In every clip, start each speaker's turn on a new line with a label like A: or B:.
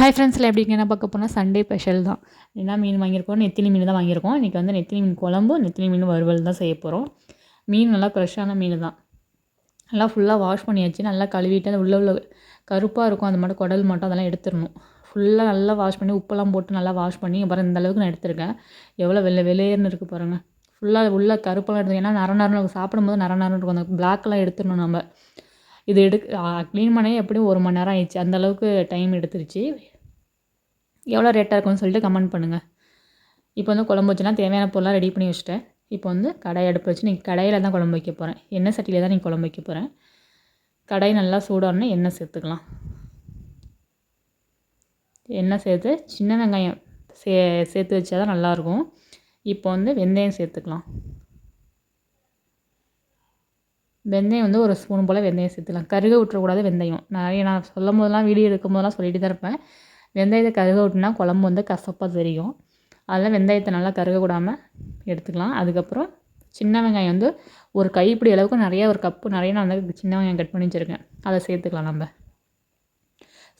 A: Hi ஃப்ரெண்ட்ஸில் எப்படிங்க என்ன பார்க்க போனால் சண்டே ஸ்பெஷல் தான். என்ன மீன் வாங்கியிருக்கோம் நெத்திலி மீன் தான் வாங்கியிருக்கோம். இன்றைக்கி வந்து நெத்திலி மீன் குழம்பு நெத்திலி மீன் வறுவல் தான் செய்ய போகிறோம் மீன் நல்லா ஃப்ரெஷ்ஷான மீன் தான். நல்லா ஃபுல்லாக வாஷ் பண்ணியாச்சு. நல்லா கழுவிட்டு அது உள்ள உள்ள கருப்பாக இருக்கும். அந்த மட்டும் குடல் மட்டும் அதெல்லாம் எடுத்துடணும். ஃபுல்லாக நல்லா வாஷ் பண்ணி உப்பெல்லாம் போட்டு நல்லா வாஷ் பண்ணி அப்புறம் இந்த அளவுக்கு நான் எடுத்திருக்கேன். எவ்வளோ வெள்ளை வெளியேன்னு இருக்குது பாருங்கள் ஃபுல்லாக உள்ள கருப்பெல்லாம் எடுத்து ஏன்னா நர நரம் சாப்பிடும்போது நர நரம் இருக்கும். அந்த பிளாக்கெல்லாம் எடுத்துடணும் நம்ம. இது எடு க்ளீன் பண்ணே எப்படியும் ஒரு மணி நேரம் ஆயிடுச்சு. அந்தளவுக்கு டைம் எடுத்துருச்சு. எவ்வளோ ரேட்டாக இருக்கும்னு சொல்லிட்டு கமெண்ட் பண்ணுங்கள் இப்போ வந்து குழம்பு வச்சுனா தேவையான பொருளாக ரெடி பண்ணி வச்சுட்டேன். இப்போ வந்து கடாய் அடுப்பு வச்சு நீங்கள் கடையில் தான் குழம்பு வைக்க போகிறேன் எண்ணெய் சட்டியில் தான் நீங்கள் குழம்பு வைக்க போகிறேன் கடாய் நல்லா சூடானே எண்ணெய் சேர்த்துக்கலாம். எண்ணெய் சேர்த்து சின்ன வெங்காயம் சே சேர்த்து வச்சா தான் நல்லாயிருக்கும். இப்போ வந்து வெந்தயம் சேர்த்துக்கலாம். வெந்தயம் வந்து ஒரு ஸ்பூன் போல் வெந்தயம் சேர்த்துக்கலாம். கருக விட்டுறக்கூடாது வெந்தயம். நிறைய நான் சொல்லும் போதெல்லாம் வீடியோ எடுக்கும் போதெல்லாம் சொல்லிட்டு தான் இருப்பேன். வெந்தயத்தை கருக விட்டுனா குழம்பு வந்து கசப்பாக தெரியும். அதில் வெந்தயத்தை நல்லா கருக விடாமல் எடுத்துக்கலாம். அதுக்கப்புறம் சின்ன வெங்காயம் வந்து ஒரு கைப்பிடி அளவுக்கு நிறையா ஒரு கப்பு நிறைய நான் வந்து சின்ன வெங்காயம் கட் பண்ணி வச்சுருக்கேன். அதை சேர்த்துக்கலாம் நம்ம.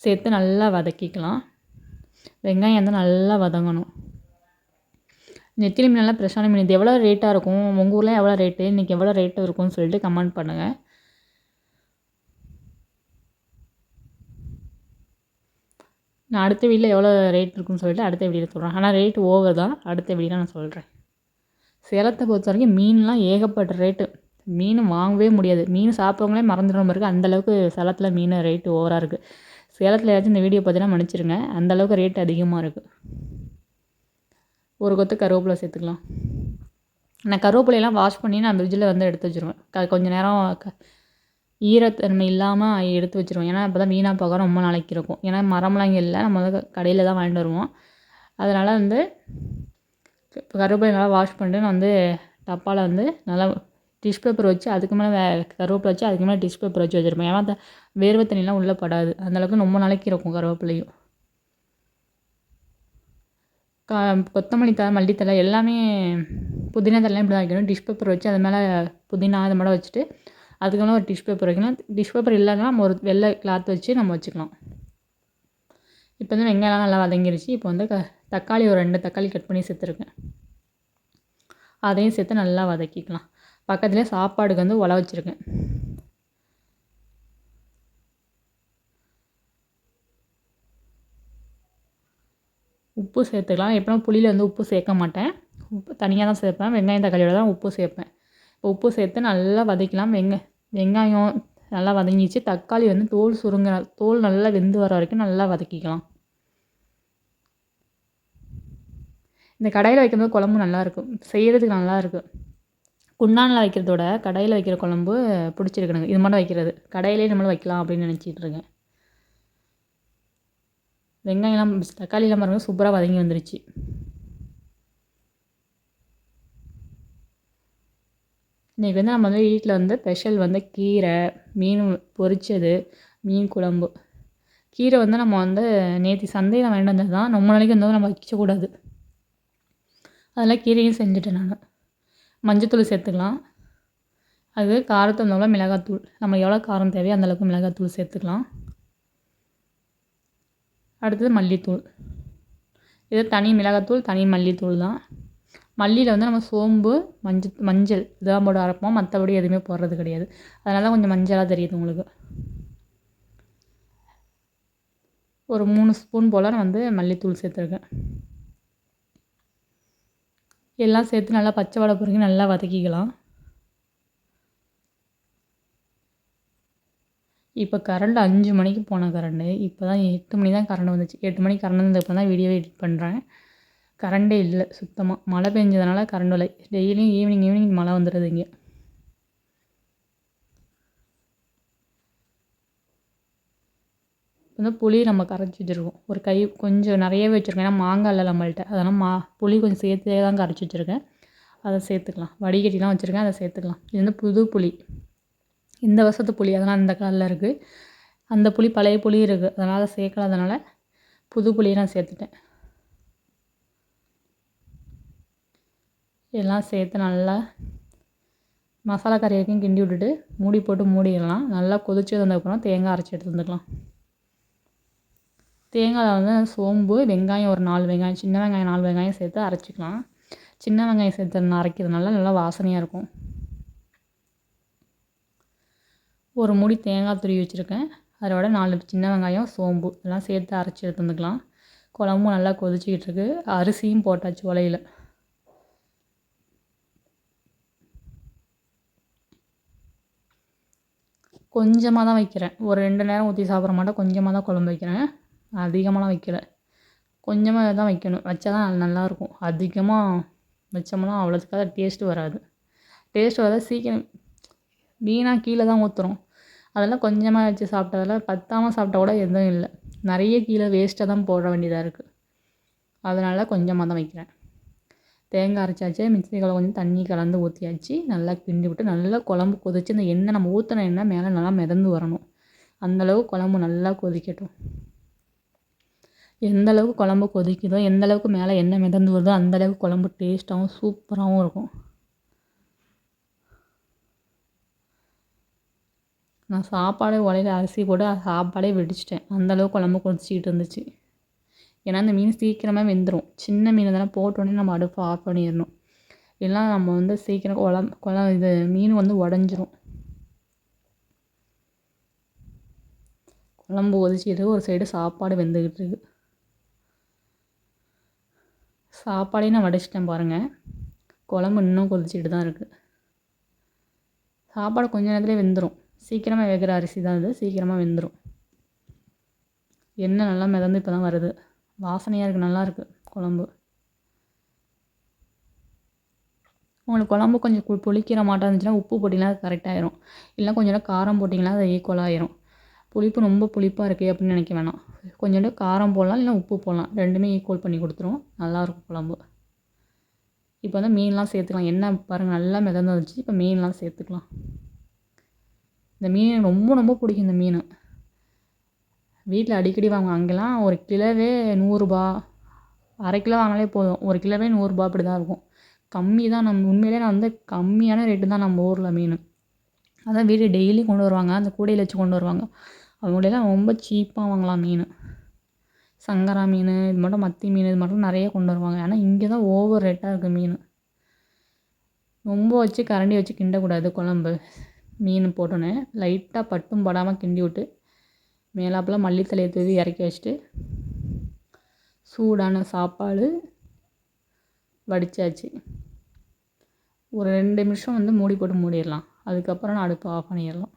A: சேர்த்து நல்லா வதக்கிக்கலாம். வெங்காயம் வந்து நல்லா வதங்கணும். நெத்திலி மீனெல்லாம் ஃப்ரெஷ்ஷான மீன் இது எவ்வளோ ரேட்டாக இருக்கும்? உங்கள் ஊரில் எவ்வளோ ரேட்டு இன்றைக்கி எவ்வளோ ரேட்டு இருக்கும்னு சொல்லிட்டு கமெண்ட் பண்ணுங்கள் நான் அடுத்த வீடியோவில் எவ்வளோ ரேட் இருக்குன்னு சொல்லிட்டு அடுத்த வீடியோவில் சொல்கிறேன் ஆனால் ரேட் ஓவர் தான். அடுத்த வீடியோவில் நான் சொல்கிறேன் சேலத்தை பொறுத்த வரைக்கும் மீன்லாம் ஏகப்பட்ட ரேட்டு மீன் வாங்கவே முடியாது. மீன் சாப்பிட்றவங்களே மறந்துடும் இருக்குது அந்தளவுக்கு சேலத்தில் மீன் ரேட்டு ஓவராக இருக்குது சேலத்தில் ஏதாச்சும் இந்த வீடியோ பார்த்தீங்கன்னா மன்னிச்சிருங்க. அந்தளவுக்கு ரேட் அதிகமாக இருக்குது ஒரு கொத்து கருவேப்பிலை சேர்த்துக்கலாம். நான் கருவேப்பிலையெல்லாம் வாஷ் பண்ணி நான் ஃப்ரிட்ஜில் வந்து எடுத்து வச்சுருவேன். க கொஞ்சம் நேரம் க ஈரத்தன்மை இல்லாமல் எடுத்து வச்சுருவோம். ஏன்னா அப்போ தான் வீணாக போக ரொம்ப நாளைக்கு இருக்கும். ஏன்னா மரம்லாம் இங்கே இல்லை. நம்ம வந்து கடையில் தான் வாங்கிட்டு வருவோம். அதனால் வந்து கருவேப்பிலை நல்லா வாஷ் பண்ணிட்டு நான் வந்து டப்பாவில் வந்து நல்லா டிஷ் பேப்பர் வச்சு அதுக்கு மேலே வே கருவேப்பிலை வச்சு அதுக்கு மேலே டிஷ் பேப்பர் வச்சு வச்சுருப்பேன். ஏன்னா அந்த வேர்வை தண்ணிலாம் உள்ளே படாது. அந்தளவுக்கு ரொம்ப நாளைக்கு இருக்கும் கருவேப்பிலையும். கா கொத்தமல்லி தழை மல்லித்தழை எல்லாமே புதினா தழைலாம் இப்படி தான் வைக்கணும். டிஷ் பேப்பர் வச்சு அது மேலே புதினா அது மேலே வச்சுட்டு அதுக்கப்புறம் ஒரு டிஷ் பேப்பர் வைக்கணும் டிஷ் பேப்பர் இல்லைன்னா நம்ம ஒரு வெள்ளை கிளாத் வச்சு நம்ம வச்சுக்கலாம். இப்போ வந்து வெங்காயம்லாம் நல்லா வதங்கிருச்சு. இப்போ வந்து க தக்காளி ஒரு ரெண்டு தக்காளி கட் பண்ணி சேர்த்துருக்கேன் அதையும் சேர்த்து நல்லா வதக்கிக்கலாம். பக்கத்துலேயே சாப்பாடுக்கு வந்து உல வச்சுருக்கேன். உப்பு சேர்த்துக்கலாம். எப்படின்னா புளியில் வந்து உப்பு சேர்க்க மாட்டேன். உப்பு தனியாக தான் சேர்ப்பேன். வெங்காயம் தக்காளியோட தான் உப்பு சேர்ப்பேன். உப்பு சேர்த்து நல்லா வதக்கலாம் வெங்க வெங்காயம் நல்லா வதங்கிச்சு தக்காளி வந்து தோல் சுருங்க தோல் நல்லா வெந்து வர வரைக்கும் நல்லா வதக்கிக்கலாம். இந்த கடையில் வைக்கும்போது குழம்பு நல்லாயிருக்கும் செய்கிறதுக்கு நல்லாயிருக்கும் குண்டானில் வைக்கிறதோட கடையில் வைக்கிற குழம்பு பிடிச்சிருக்கணுங்க. இது மட்டும் வைக்கிறது. கடையிலே நம்மளும் வைக்கலாம் அப்படின்னு நினச்சிட்டு இருக்கேன். வெங்காயம்லாம் தக்காளிலாம் பாருங்கள் சூப்பராக வதங்கி வந்துருச்சு. இன்றைக்கி வந்து நம்ம வந்து வீட்டில் வந்து ஸ்பெஷல் வந்து கீரை மீன் பொரிச்சது மீன் குழம்பு. கீரை வந்து நம்ம வந்து நேற்று சந்தையில் வாங்கிட்டு வந்தது தான் ரொம்ப நாளைக்கு வந்து நம்ம வைக்கக்கூடாது. அதெல்லாம் கீரையும் செஞ்சுட்டேன் நான். மஞ்சத்தூள் சேர்த்துக்கலாம். அது காரத்தை வந்தவங்கள மிளகாத்தூள். நம்ம எவ்வளோ காரம் தேவையோ அந்தளவுக்கு மிளகாத்தூள் சேர்த்துக்கலாம். அடுத்தது மல்லித்தூள். இது தனி மிளகாத்தூள் தனி மல்லித்தூள் தான். மல்லியில் வந்து நம்ம சோம்பு மஞ்சள் மஞ்சள் இதெல்லாம் போட்டு அரைப்போம் மற்றபடி எதுவுமே போடுறது கிடையாது. அதனால கொஞ்சம் மஞ்சளாக தெரியுது உங்களுக்கு. ஒரு மூணு ஸ்பூன் போல் நான் வந்து மல்லித்தூள் சேர்த்துருக்கேன். எல்லாம் சேர்த்து நல்லா பச்சை வடை பொறுக்கி நல்லா வதக்கிக்கலாம். இப்போ கரண்ட் அஞ்சு மணிக்கு போன கரண்டு இப்போ தான் எட்டு மணி தான் கரண்ட் வந்துச்சு. எட்டு மணிக்கு கரண்ட் வந்தப்போ தான் வீடியோ எடிட் பண்ணுறேன் கரண்டே இல்லை சுத்தமாக மழை பெஞ்சதுனால கரண்ட் இல்லை. டெய்லியும் ஈவினிங் ஈவினிங் மழை வந்துடுது இங்கே. வந்து புளி நம்ம கரைச்சி வச்சுருக்கோம். ஒரு கை கொஞ்சம் நிறையவே வச்சுருக்கேன். ஏன்னா மாங்காய் இல்லை நம்மள்ட்ட. அதனால் மா புளி கொஞ்சம் சேர்த்தே தான் கரைச்சி வச்சுருக்கேன். அதை சேர்த்துக்கலாம். வடிகட்டிலாம் வச்சுருக்கேன். அதை சேர்த்துக்கலாம். இது வந்து புது புளி. இந்த வருஷத்து புளி. அதெல்லாம் அந்த காலில் இருக்குது அந்த புளி பழைய புளி இருக்குது அதனால் அதை சேர்க்காதனால புது புளியை நான் சேர்த்துட்டேன். எல்லாம் சேர்த்து நல்லா மசாலா கறி வரைக்கும் கிண்டி விட்டுட்டு மூடி போட்டு மூடிடலாம். நல்லா கொதிச்சு வந்ததுக்கப்புறம் தேங்காய் அரைச்சி எடுத்து வந்துக்கலாம். தேங்காயில் வந்து சோம்பு வெங்காயம் ஒரு நாலு வெங்காயம் சின்ன வெங்காயம் நாலு வெங்காயம் சேர்த்து அரைச்சிக்கலாம். சின்ன வெங்காயம் சேர்த்து அரைக்கிறதுனால நல்லா வாசனையாக இருக்கும். ஒரு மூடி தேங்காய் துருவி வச்சுருக்கேன். அதோட நாலு சின்ன வெங்காயம் சோம்பு இதெல்லாம் சேர்த்து அரைச்சி எடுத்து வந்துக்கலாம். குழம்பும் நல்லா கொதிச்சிக்கிட்டு இருக்கு. அரிசியும் போட்டாச்சு உலையில் கொஞ்சமாக தான் வைக்கிறேன். ஒரு ரெண்டு நேரம் ஊற்றி சாப்பிட மாட்டேன். கொஞ்சமாக தான் குழம்பு வைக்கிறேன். அதிகமாகலாம் வைக்கல. கொஞ்சமாக தான் வைக்கணும். வச்சா தான் நல்லாயிருக்கும். அதிகமாக வச்சோம்னா அவ்வளோத்துக்காக டேஸ்ட்டு வராது. டேஸ்ட் வராது. சீக்கிரம் வீணாக கீழே தான் ஊற்றுறோம் அதெல்லாம் கொஞ்சமாக வச்சு சாப்பிட்டதில் பத்தாமல் சாப்பிட்டா கூட எதுவும் இல்லை. நிறைய கீழே வேஸ்ட்டாக தான் போட வேண்டியதாக இருக்குது அதனால் கொஞ்சமாக தான் வைக்கிறேன். தேங்காய் அரைச்சாச்சு மிக்சியில் கொஞ்சம் தண்ணி கலந்து ஊற்றியாச்சு நல்லா கிண்டி விட்டு நல்லா குழம்பு கொதிச்சு அந்த எண்ணெய் நம்ம ஊற்றின எண்ணெய் மேலே நல்லா மிதந்து வரணும். அந்தளவு குழம்பு நல்லா கொதிக்கட்டும். எந்த அளவுக்கு குழம்பு கொதிக்குதோ எந்த அளவுக்கு மேலே எண்ணெய் மிதந்து வருதோ அந்தளவுக்கு குழம்பு டேஸ்ட்டாகவும் சூப்பராகவும் இருக்கும். நான் சாப்பாடே உலையில் அரிசி போட்டு சாப்பாடே வெடிச்சிட்டேன். அந்தளவுக்கு குழம்பு கொதிச்சிக்கிட்டு இருந்துச்சு. ஏன்னா அந்த மீன் சீக்கிரமாக வெந்துடும் சின்ன மீன் தானே போட்டோடனே நம்ம அடுப்பை ஆஃப் பண்ணிடணும். இல்லைனா நம்ம வந்து சீக்கிரம் குழம் குழம் இது மீன் வந்து உடஞ்சிரும். குழம்பு கொதிச்சிட்டு ஒரு சைடு சாப்பாடு வெந்துக்கிட்டு இருக்கு. சாப்பாடையும் நான் வடிச்சிட்டேன் பாருங்கள் குழம்பு இன்னும் கொதிச்சிட்டு தான் இருக்குது சாப்பாடு கொஞ்ச நேரத்துலேயே வெந்துடும் சீக்கிரமாக வேகிற அரிசி தான் இது. சீக்கிரமாக வெந்துடும் எண்ணெய் நல்லா மிதந்து இப்போ தான் வருது. வாசனையாக இருக்குது நல்லாயிருக்கு குழம்பு. உங்களுக்கு குழம்பு கொஞ்சம் கு புளிக்கிற மாட்டாக இருந்துச்சுன்னா உப்பு போட்டிங்கன்னா அது கரெக்டாகிடும் இல்லை கொஞ்சோண்டு காரம் போட்டிங்கன்னா அது ஈக்குவலாகிடும் புளிப்பு ரொம்ப புளிப்பாக இருக்குது அப்படின்னு நினைக்க வேணாம். கொஞ்சோண்டு காரம் போடலாம் இல்லை உப்பு போடலாம். ரெண்டுமே ஈக்குவல் பண்ணி கொடுத்துரும். நல்லாயிருக்கும் குழம்பு. இப்போ வந்து மீன்லாம் சேர்த்துக்கலாம். என்ன பாருங்கள் நல்லா மிதந்து வந்துச்சு இப்போ மீன்லாம் சேர்த்துக்கலாம். இந்த மீன் ரொம்ப ரொம்ப பிடிக்கும் இந்த மீன். வீட்டில் அடிக்கடி வாங்க அங்கெல்லாம் ஒரு கிலோவே நூறுரூபா அரை கிலோ வாங்கினாலே போதும். ஒரு கிலோவே நூறுரூபா அப்படி தான் இருக்கும். கம்மி தான் நம்ம உண்மையிலே நான் வந்து கம்மியான ரேட்டு தான் நம்ம ஊரில் மீன். அதான் வீடு டெய்லி கொண்டு வருவாங்க. அந்த கூடையில் வச்சு கொண்டு வருவாங்க. அவங்களெல்லாம் ரொம்ப சீப்பாக வாங்கலாம் மீன். சங்கரா மீன் இது மட்டும் மத்தி மீன் இது மட்டும் நிறைய கொண்டு வருவாங்க. ஆனால் இங்கே தான் ஓவர் ரேட்டாக இருக்குது மீன். ரொம்ப வச்சு கரண்டி வச்சு கிண்டக்கூடாது குழம்பு. மீன் போட்டோன்னே லைட்டாக பட்டும் படாமல் கிண்டி விட்டு மேலாப்பில் மல்லித்தலையை தூவி இறக்கி வச்சுட்டு சூடான சாப்பாடு வடித்தாச்சு ஒரு ரெண்டு நிமிஷம் வந்து மூடி போட்டு மூடிடலாம். அதுக்கப்புறம் நான் அடுப்பை ஆஃப் பண்ணிடலாம்.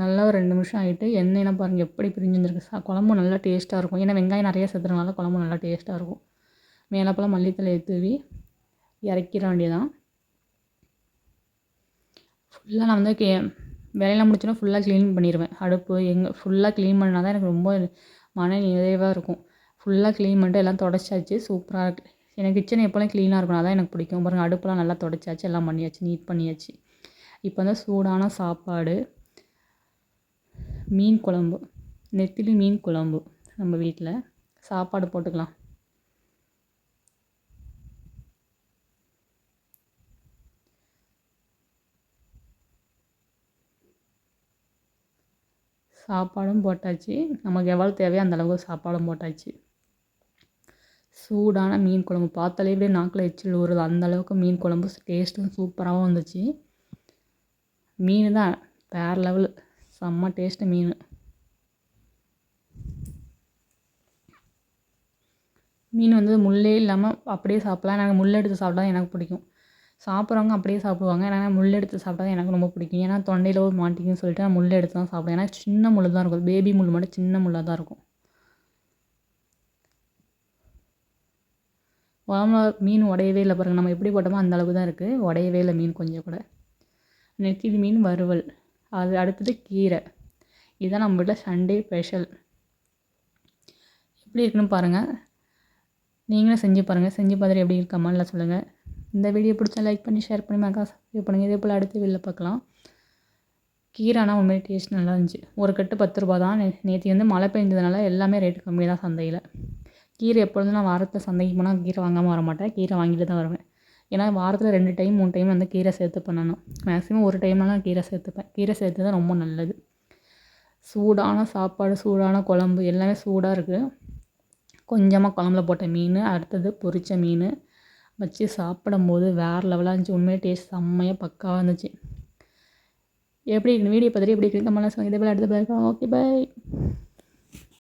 A: நல்லா ஒரு ரெண்டு நிமிஷம் ஆகிட்டு எண்ணெய்லாம் பாருங்கள் எப்படி பிரிஞ்சு வந்துருக்கு. சா குழம்பு நல்லா டேஸ்ட்டாக இருக்கும். ஏன்னா வெங்காயம் நிறைய சேர்த்துறதுனால குழம்பு நல்லா டேஸ்ட்டாக இருக்கும். மேலப்பெல்லாம் மல்லித்தலையை தூவி இறக்கிற வேண்டியதான் ஃபுல்லாக நான் வந்து கே வேலையெல்லாம் முடிச்சோடனே ஃபுல்லாக க்ளீன் பண்ணிடுவேன் அடுப்பு எங்கே ஃபுல்லாக க்ளீன் பண்ணால் தான் எனக்கு ரொம்ப மன நிறைவாக இருக்கும். ஃபுல்லாக க்ளீன் பண்ணிட்டு எல்லாம் தொடச்சாச்சு. சூப்பராக இருக்குது எனக்கு கிச்சன் எப்போல்லாம் க்ளீனாக இருக்கணும் அதான் எனக்கு பிடிக்கும். பாருங்கள் அடுப்பெல்லாம் நல்லா தொடச்சாச்சு. எல்லாம் பண்ணியாச்சு நீட் பண்ணியாச்சு. இப்போ வந்து சூடான சாப்பாடு மீன் குழம்பு. நெத்திலி மீன் குழம்பு நம்ம வீட்டில் சாப்பாடு போட்டுக்கலாம். சாப்பாடும் போட்டாச்சு. நமக்கு எவ்வளோ தேவையோ அந்தளவுக்கு சாப்பாடும் போட்டாச்சு. சூடான மீன் குழம்பு. பார்த்தாலே இப்படியே நாக்கில் எச்சில் ஊறுது. அந்தளவுக்கு மீன் குழம்பு டேஸ்ட்டும் சூப்பராகவும் இருந்துச்சு மீன் தான் வேறு லெவல் செம்ம டேஸ்ட்டு மீன். மீன் வந்து முள்ளே இல்லாமல் அப்படியே சாப்பிட்லாம். எனக்கு முள் எடுத்து சாப்பிட்டா எனக்கு பிடிக்கும். சாப்பிட்றவங்க அப்படியே சாப்பிடுவாங்க. ஏன்னா முள் எடுத்து சாப்பிட்டா தான் எனக்கு ரொம்ப பிடிக்கும். ஏன்னா தொண்டையில் ஒரு மாட்டிக்குன்னு சொல்லிட்டு நான் முள் எடுத்து தான் சாப்பிடுவேன். ஏன்னா சின்ன முள் தான் இருக்கும். பேபி முள் மட்டும் சின்ன முள்ளாக தான் இருக்கும். உடம்புல மீன் உடையவே இல்லை பாருங்கள் நம்ம எப்படி போட்டோமோ அந்த அளவுக்கு தான் இருக்குது உடையவே இல்லை மீன் கொஞ்சம் கூட. நெத்திலி மீன் வறுவல். அது அடுத்தது கீரை. இதுதான் நம்ம வீட்டில் சண்டே ஸ்பெஷல். எப்படி இருக்குன்னு பாருங்கள் நீங்களும் செஞ்சு பாருங்கள் செஞ்சு பார்த்துட்டு எப்படி இருக்கம்மான்ல சொல்லுங்கள் இந்த வீடியோ பிடிச்சா லைக் பண்ணி ஷேர் பண்ணி மறக்கா சப்ஸ்கிரைப் பண்ணுங்கள் இதே போல் அடுத்த வீடியோவில் பார்க்கலாம். கீரைனா உண்மையிலே டேஸ்ட் நல்லா இருந்துச்சு. ஒரு கட்டு பத்து ரூபா தான். நே நேற்று வந்து மழை பெஞ்சதுனால எல்லாமே ரேட்டு கம்மி தான் சந்தையில். கீரை எப்பொழுதும் நான் வாரத்தில் சந்தைக்கு போனால் கீரை வாங்காமல் வர மாட்டேன். கீரை வாங்கிட்டு தான் வருவேன். ஏன்னா வாரத்தில் ரெண்டு டைம் மூணு டைம் வந்து கீரை சேர்த்து பண்ணணும். மேக்ஸிமம் ஒரு டைம்லாம் கீரை சேர்த்துப்பேன். கீரை சேர்த்து தான் ரொம்ப நல்லது. சூடான சாப்பாடு சூடான குழம்பு எல்லாமே சூடாக இருக்குது கொஞ்சமாக குழம்புல போட்ட மீன் அடுத்தது பொரித்த மீன் வச்சு சாப்பிடும்போது வேறு லெவலாக இருந்துச்சு. உண்மையாக டேஸ்ட் செம்மையாக பக்காவாக இருந்துச்சு. எப்படி வீடியோ பார்த்துட்டு எப்படி இருக்குது கமெண்ட்ல சொல்லுங்கள் இதே போல் அடுத்த பாய் ஓகே பாய்